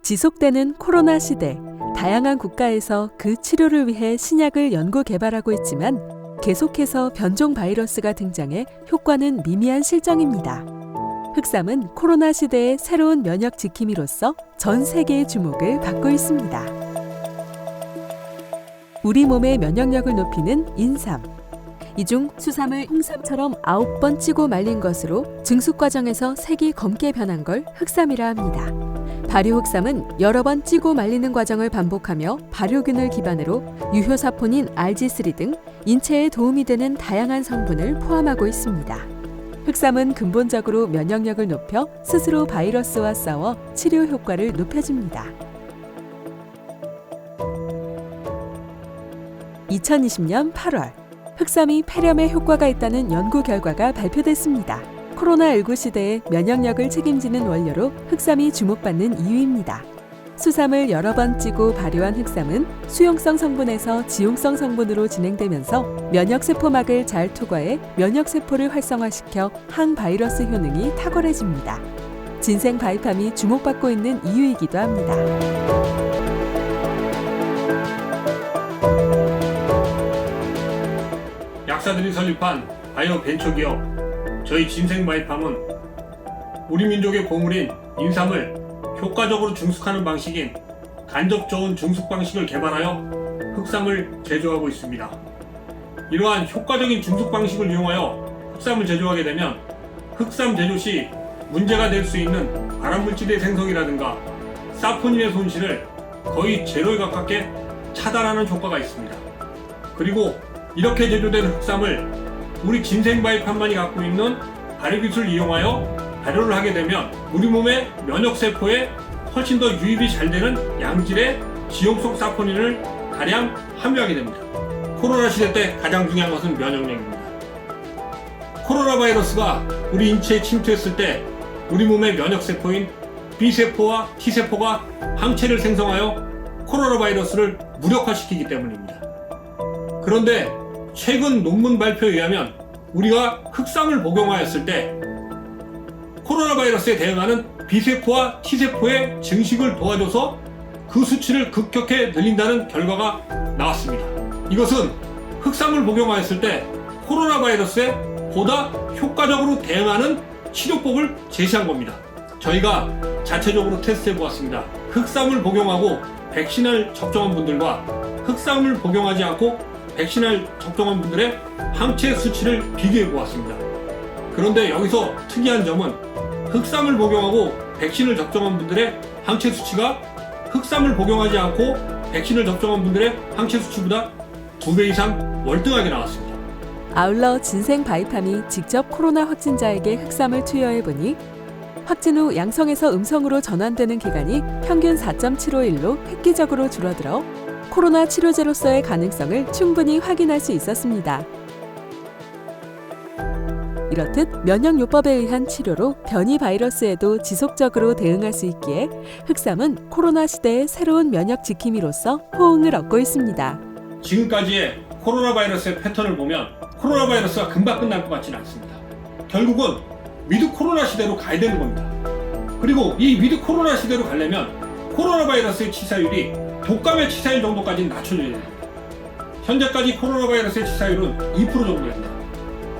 지속되는 코로나 시대, 다양한 국가에서 그 치료를 위해 신약을 연구 개발하고 있지만 계속해서 변종 바이러스가 등장해 효과는 미미한 실정입니다. 흑삼은 코로나 시대의 새로운 면역 지킴이로서 전 세계의 주목을 받고 있습니다. 우리 몸의 면역력을 높이는 인삼. 이 중 수삼을 홍삼처럼 아홉 번 찌고 말린 것으로 증숙 과정에서 색이 검게 변한 걸 흑삼이라 합니다. 발효 흑삼은 여러 번 찌고 말리는 과정을 반복하며 발효균을 기반으로 유효사포닌 RG3 등 인체에 도움이 되는 다양한 성분을 포함하고 있습니다. 흑삼은 근본적으로 면역력을 높여 스스로 바이러스와 싸워 치료 효과를 높여줍니다. 2020년 8월 흑삼이 폐렴에 효과가 있다는 연구 결과가 발표됐습니다. 코로나19 시대에 면역력을 책임지는 원료로 흑삼이 주목받는 이유입니다. 수삼을 여러 번 찌고 발효한 흑삼은 수용성 성분에서 지용성 성분으로 진행되면서 면역세포막을 잘 투과해 면역세포를 활성화시켜 항바이러스 효능이 탁월해집니다. 진생 바이팜이 주목받고 있는 이유이기도 합니다. 약사들이 설립한 바이오 벤처기업 저희 진생바이팜은 우리 민족의 보물인 인삼을 효과적으로 증숙하는 방식인 간접 저온 증숙 방식을 개발하여 흑삼을 제조하고 있습니다. 이러한 효과적인 증숙 방식을 이용하여 흑삼을 제조하게 되면 흑삼 제조 시 문제가 될 수 있는 발암물질의 생성이라든가 사포닌의 손실을 거의 제로에 가깝게 차단하는 효과가 있습니다. 그리고 이렇게 제조된 흑삼을 우리 진생바이팜만이 갖고 있는 발효 기술을 이용하여 발효를 하게 되면 우리 몸의 면역 세포에 훨씬 더 유입이 잘 되는 양질의 지용성 사포닌을 다량 함유하게 됩니다. 코로나 시대 때 가장 중요한 것은 면역력입니다. 코로나 바이러스가 우리 인체에 침투했을 때 우리 몸의 면역 세포인 B세포와 T세포가 항체를 생성하여 코로나 바이러스를 무력화시키기 때문입니다. 그런데 최근 논문 발표에 의하면 우리가 흑삼을 복용하였을 때 코로나 바이러스에 대응하는 B세포와 T세포의 증식을 도와줘서 그 수치를 급격히 늘린다는 결과가 나왔습니다. 이것은 흑삼을 복용하였을 때 코로나 바이러스에 보다 효과적으로 대응하는 치료법을 제시한 겁니다. 저희가 자체적으로 테스트해 보았습니다. 흑삼을 복용하고 백신을 접종한 분들과 흑삼을 복용하지 않고 백신을 접종한 분들의 항체 수치를 비교해 보았습니다. 그런데 여기서 특이한 점은 흑삼을 복용하고 백신을 접종한 분들의 항체 수치가 흑삼을 복용하지 않고 백신을 접종한 분들의 항체 수치보다 두 배 이상 월등하게 나왔습니다. 아울러 진생 바이팜이 직접 코로나 확진자에게 흑삼을 투여해 보니 확진 후 양성에서 음성으로 전환되는 기간이 평균 4.75일로 획기적으로 줄어들어 코로나 치료제로서의 가능성을 충분히 확인할 수 있었습니다. 이렇듯 면역요법에 의한 치료로 변이 바이러스에도 지속적으로 대응할 수 있기에 흑삼은 코로나 시대의 새로운 면역 지킴이로서 호응을 얻고 있습니다. 지금까지의 코로나 바이러스의 패턴을 보면 코로나 바이러스가 금방 끝날 것 같지는 않습니다. 결국은 위드 코로나 시대로 가야 되는 겁니다. 그리고 이 위드 코로나 시대로 가려면 코로나 바이러스의 치사율이 독감의 치사율 정도까지 낮춰져야 됩니다. 현재까지 코로나 바이러스의 치사율은 2% 정도입니다.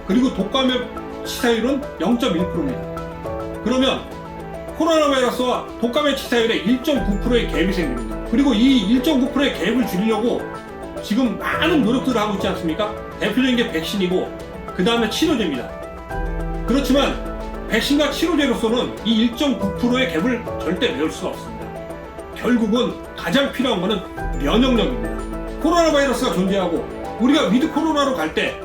그리고 독감의 치사율은 0.1%입니다. 그러면 코로나 바이러스와 독감의 치사율의 1.9%의 갭이 생깁니다. 그리고 이 1.9%의 갭을 줄이려고 지금 많은 노력들을 하고 있지 않습니까? 대표적인 게 백신이고 그 다음에 치료제입니다. 그렇지만 백신과 치료제로서는 이 1.9%의 갭을 절대 메울 수가 없습니다. 결국은 가장 필요한 것은 면역력입니다. 코로나 바이러스가 존재하고 우리가 위드 코로나로 갈 때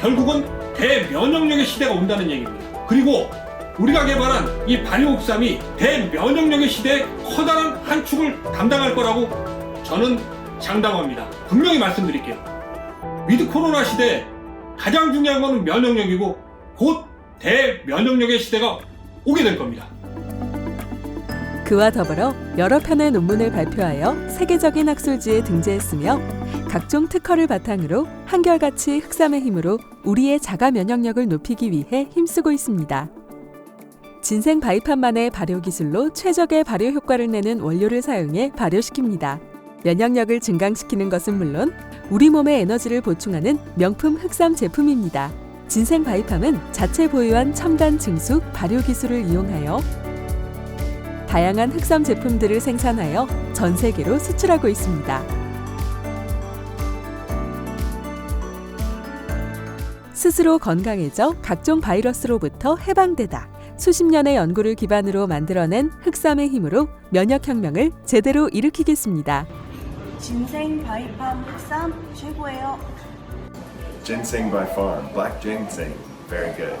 결국은 대면역력의 시대가 온다는 얘기입니다. 그리고 우리가 개발한 이 발효옥삼이 대면역력의 시대에 커다란 한 축을 담당할 거라고 저는 장담합니다. 분명히 말씀드릴게요. 위드 코로나 시대에 가장 중요한 것은 면역력이고 곧 대면역력의 시대가 오게 될 겁니다. 그와 더불어 여러 편의 논문을 발표하여 세계적인 학술지에 등재했으며 각종 특허를 바탕으로 한결같이 흑삼의 힘으로 우리의 자가 면역력을 높이기 위해 힘쓰고 있습니다. 진생 바이팜만의 발효 기술로 최적의 발효 효과를 내는 원료를 사용해 발효시킵니다. 면역력을 증강시키는 것은 물론 우리 몸의 에너지를 보충하는 명품 흑삼 제품입니다. 진생 바이팜은 자체 보유한 첨단 증수 발효 기술을 이용하여 다양한 흑삼 제품들을 생산하여 전 세계로 수출하고 있습니다. 스스로 건강해져 각종 바이러스로부터 해방되다. 수십 년의 연구를 기반으로 만들어낸 흑삼의 힘으로 면역혁명을 제대로 일으키겠습니다. 진생 바이팜 흑삼 최고예요. Ginseng by Farm, black ginseng, very good.